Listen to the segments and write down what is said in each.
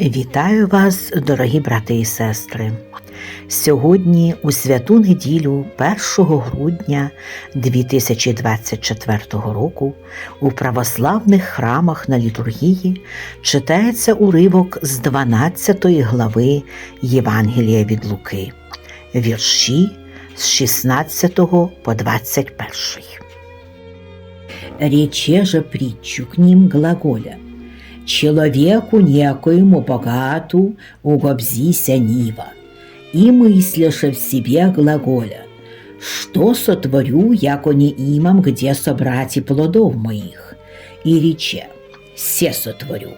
Вітаю вас, дорогі брати і сестри. Сьогодні, у святу неділю, 1 грудня 2024 року, у православних храмах на літургії читається уривок з 12 глави Євангелія від Луки, вірші з 16 по 21. Рече же притчу к ним глаголя. Человеку некоему богату угобзися нива, и мысляше в себе глаголя, что сотворю, яко не имам, где собрать плодов моих, и рече, се сотворю.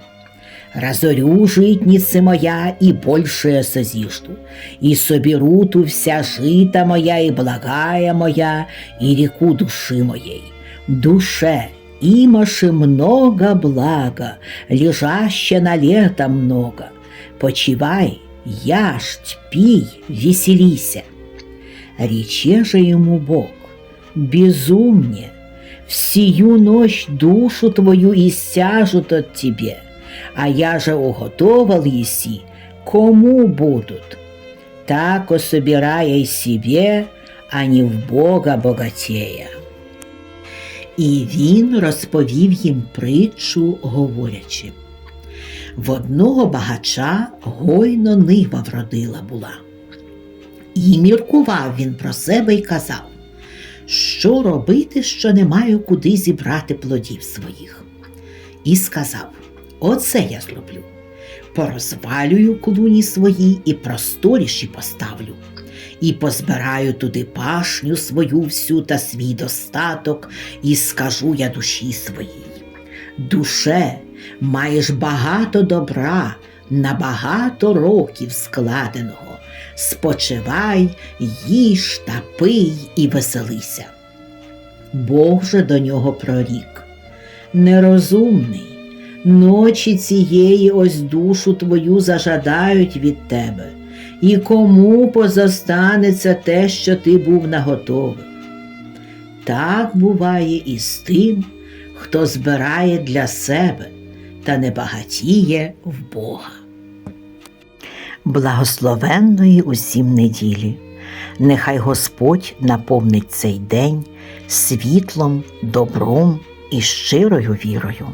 Разорю житницы моя и большее созижду, и соберу ту вся жита моя и благая моя, и реку души моей. Душе, имаше много блага, лежаще на лето много. Почивай, яшь, пей, веселися. Рече же ему Бог, безумне, всю ночь душу твою иссяжут от тебе, а я же уготовал еси, кому будут. Так особирая себе, а не в Бога богатея. І він розповів їм притчу, говорячи. В одного багача гойно нива вродила була. І міркував він про себе й казав, що робити, що не маю куди зібрати плодів своїх. І сказав: Оце я зроблю. Порозвалюю клуні свої і просторіші поставлю і позбираю туди пашню свою всю та свій достаток, і скажу я душі своїй. Душе, маєш багато добра, на багато років складеного. Спочивай, їж та пий і веселися. Бог же до нього прорік. Нерозумний, ночі цієї ось душу твою зажадають від тебе і кому позостанеться те, що ти був наготовив. Так буває і з тим, хто збирає для себе та не багатіє в Бога. Благословенної усім неділі. Нехай Господь наповнить цей день світлом, добром і щирою вірою.